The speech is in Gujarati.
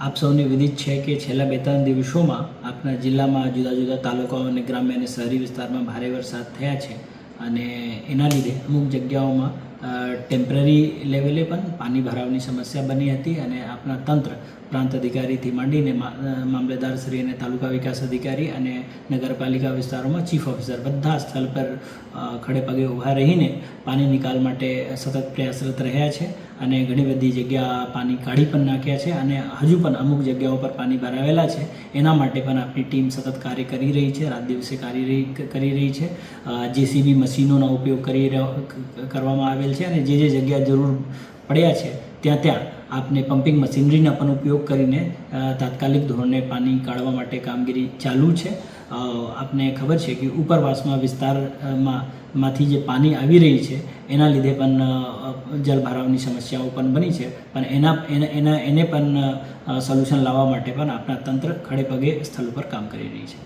આપ સૌને વિદિત છે કે છેલ્લા બે ત્રણ દિવસોમાં આપણા જિલ્લામાં જુદા જુદા તાલુકાઓ અને ગ્રામ્ય અને શહેરી વિસ્તારમાં ભારે વરસાદ થયા છે અને એના લીધે અમુક જગ્યાઓમાં ટેમ્પરરી લેવલે પણ પાણી ભરાવની સમસ્યા બની હતી અને આપણા તંત્ર પ્રાંત અધિકારીથી માંડીને મા- અ, મામલેદારશ્રી અને તાલુકા વિકાસ અધિકારી અને નગરપાલિકા વિસ્તારોમાં ચીફ ઓફિસર બધા સ્થળ પર ખડે પગે ઊભા રહીને પાણી નિકાલ માટે સતત પ્રયાસરત રહ્યા છે અને ઘણી બધી જગ્યા પાણી કાઢી પણ નાખ્યા છે અને હજુ પણ અમુક જગ્યાઓ પર પાણી ભરાવેલા છે. એના માટે પણ આપણી ટીમ સતત કાર્ય કરી રહી છે રાત દિવસે કાર્ય કરી રહી છે. જેસીબી મશીનોનો ઉપયોગ કરી કરવામાં આવેલ છે અને જે જે જગ્યા જરૂર પડ્યા છે, ત્યાં ત્યાં આપને પમ્પિંગ મશીનરીના પણ ઉપયોગ કરીને તાત્કાલિક ધોરણે પાણી કાઢવા માટે કામગીરી ચાલુ છે. આપને ખબર છે કે ઉપરવાસમાં વિસ્તારમાં માંથી જે પાણી આવી રહી છે, એના લીધે પણ જલભરાવની સમસ્યાઓ પણ બની છે. પણ એના એના એના, એને પણ સોલ્યુશન લાવવા માટે પણ આપણા તંત્ર ખડે પગે સ્થળ ઉપર કામ કરી રહી છે.